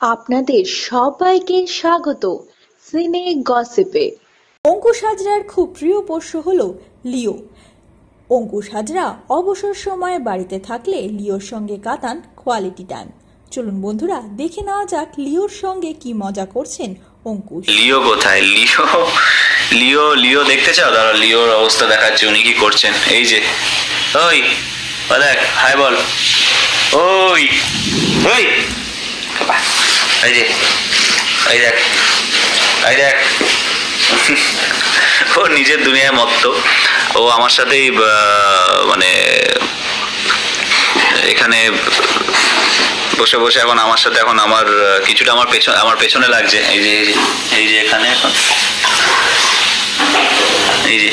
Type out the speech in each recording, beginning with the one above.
আপনাদের সবাইকে স্বাগত সিনে গসিপে। অঙ্কুশ হাজরার খুব প্রিয় পোষ্য হল লিও। অঙ্কুশ হাজরা অবসর সময়ে বাড়িতে থাকলে লিওর সঙ্গে কাটান কোয়ালিটি টাইম চলুন বন্ধুরা দেখে নেওয়া যাক লিওর সঙ্গে কি মজা করছেন অঙ্কুশ। লিও কোথায়? লিও? লিও লিও দেখতে চাও? দাঁড়া লিওর অবস্থা দেখাচ্ছে উনি কি করছেন? এই যে ওই দেখ হাই বল। ওই ওই এই যে, এই দেখ এই দেখ। ও নিজের দুনিয়ায় মত্ত। ও আমার সাথেই মানে এখানে বসে বসে এখন আমার সাথে এখন আমার কিছুটা আমার পেছনে আমার পেছনে লাগছে। এই যে এই যে এখানে এখন। এই যে।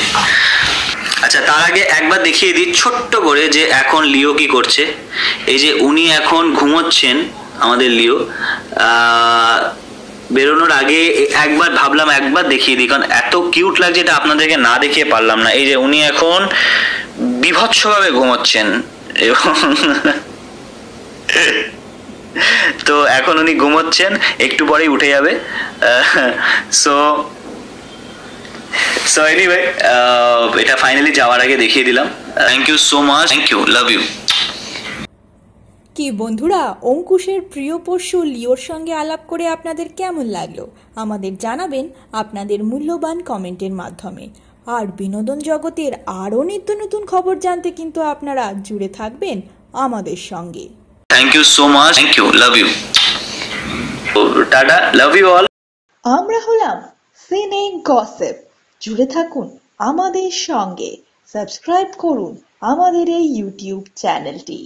আচ্ছা তার আগে একবার দেখিয়ে দিই ছোট্ট করে যে এখন লিও কি করছে। এই যে উনি এখন ঘুমোচ্ছেন, আমাদের লিও। বেরোনোর আগে একবার ভাবলাম একবার দেখিয়ে দিই কারণ এত কিউট লাগছে এটা আপনাদেরকে না দেখিয়ে পারলাম না। এই যে উনি এখন বিভৎসভাবে ঘুমোচ্ছেন এবং তো এখন উনি ঘুমোচ্ছেন একটু পরেই উঠে যাবে। সো সো এনিওয়ে এটা ফাইনালি যাওয়ার আগে দেখিয়ে দিলাম। Thank you so much thank you love you কি বন্ধুরা অঙ্কুশের প্রিয় পশু লিওর সঙ্গে আলাপ করে আপনাদের কেমন লাগল? আমাদের জানাবেন আপনাদের মূল্যবান কমেন্টের মাধ্যমে। আর বিনোদন জগতের আরও নিত্য নতুন খবর জানতে কিন্তু আপনারা জুড়ে থাকবেন আমাদের সঙ্গে। Thank you so much thank you love you tata love you all আমরা হলাম সিনে গসিপ। জুড়ে থাকুন আমাদের সঙ্গে। সাবস্ক্রাইব করুন আমাদের এই ইউটিউব চ্যানেলটি।